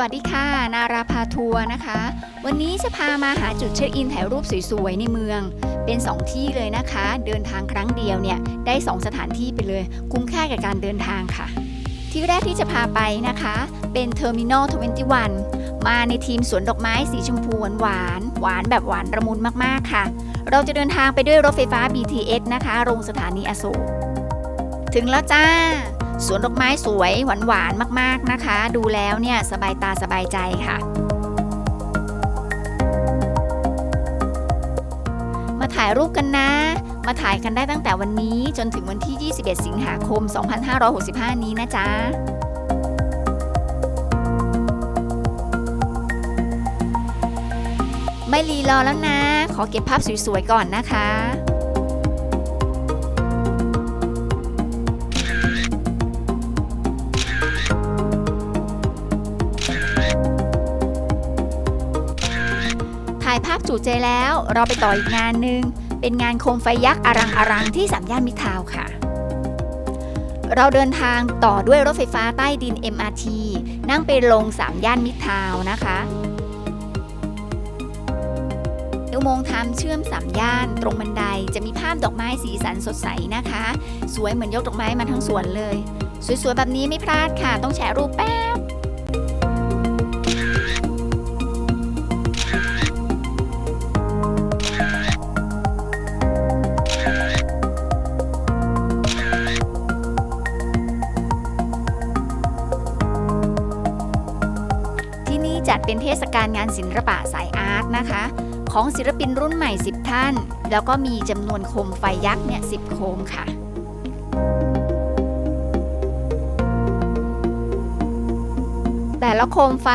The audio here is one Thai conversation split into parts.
วัสดีค่ะ นาราพาทัวร์นะคะ วันนี้จะพามาหาจุดเช็คอินถ่ายรูปสวยๆในเมือง เป็น 2 ที่เลยนะคะ เดินทางครั้งเดียวเนี่ยได้ 2 สถานที่ไปเลย คุ้มค่ากับการเดินทางค่ะ ที่แรกที่จะพาไปนะคะ เป็นเทอร์มินอล21 มาในทีมสวนดอกไม้สีชมพูหวานหวานแบบหวานระมุนมากๆค่ะ เราจะเดินทางไปด้วยรถไฟฟ้า BTS นะคะลงสถานีอโศกถึงแล้วจ้า สวนดอกไม้สวยหวานหวานๆมากๆนะคะ ดูแล้วเนี่ยสบายตาสบายใจค่ะ มาถ่ายรูปกันนะ มาถ่ายกันได้ตั้งแต่วันนี้จนถึงวันที่ 21 สิงหาคม 2565 นี้นะจ๊ะไม่รีรอแล้วนะ ขอเก็บภาพสวยๆก่อนนะคะายภาพจูใจแล้ว เราไปต่ออีกงานหนึ่ง เป็นงานโคมไฟยักษ์อรังอรังที่สามย่านมิตรทาวค่ะ เราเดินทางต่อด้วยรถไฟฟ้าใต้ดิน MRT นั่งไปลงสามย่านมิตรทาวน์นะคะอุโมงค์ทางเชื่อมสามย่านตรงบันไดจะมีภาพดอกไม้สีสันสดใสนะคะ สวยเหมือนยกดอกไม้มาทั้งสวนเลย สวยๆแบบนี้ไม่พลาดค่ะ ต้องแชร์รูปแป๊บ นี่จัดเป็นเทศกาลงานศิลปะสายอาร์ตนะคะ ของศิลปินรุ่นใหม่ 10 ท่าน แล้วก็มีจำนวนโคมไฟยักษ์เนี่ย10โคมค่ะแต่ละโคมไฟ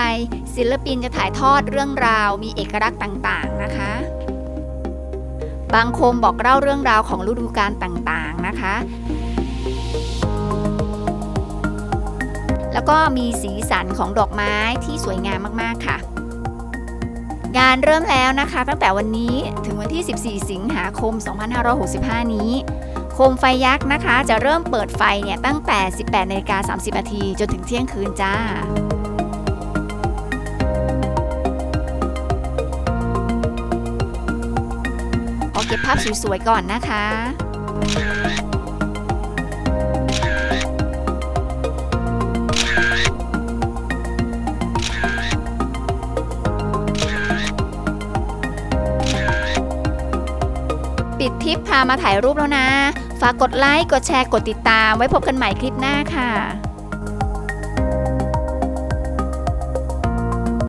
ศิลปินจะถ่ายทอดเรื่องราวมีเอกลักษณ์ต่างๆนะคะ บางโคมบอกเล่าเรื่องราวของฤดูกาลต่างๆนะคะ แล้วก็มีสีสันของดอกไม้ที่สวยงามมากๆค่ะ งานเริ่มแล้วนะคะ ตั้งแต่วันนี้ถึงวันที่ 14 สิงหาคม 2565 นี้ โคมไฟยักษ์นะคะ จะเริ่มเปิดไฟเนี่ยตั้งแต่ 18นาฬิกา30นาทีจนถึงเที่ยงคืนจ้าขอเก็บภาพสวยๆก่อนนะคะ ปิดทิปพามาถ่ายรูปแล้วนะ ฝากกดไลค์ กดแชร์ กดติดตาม ไว้พบกันใหม่คลิปหน้าค่ะ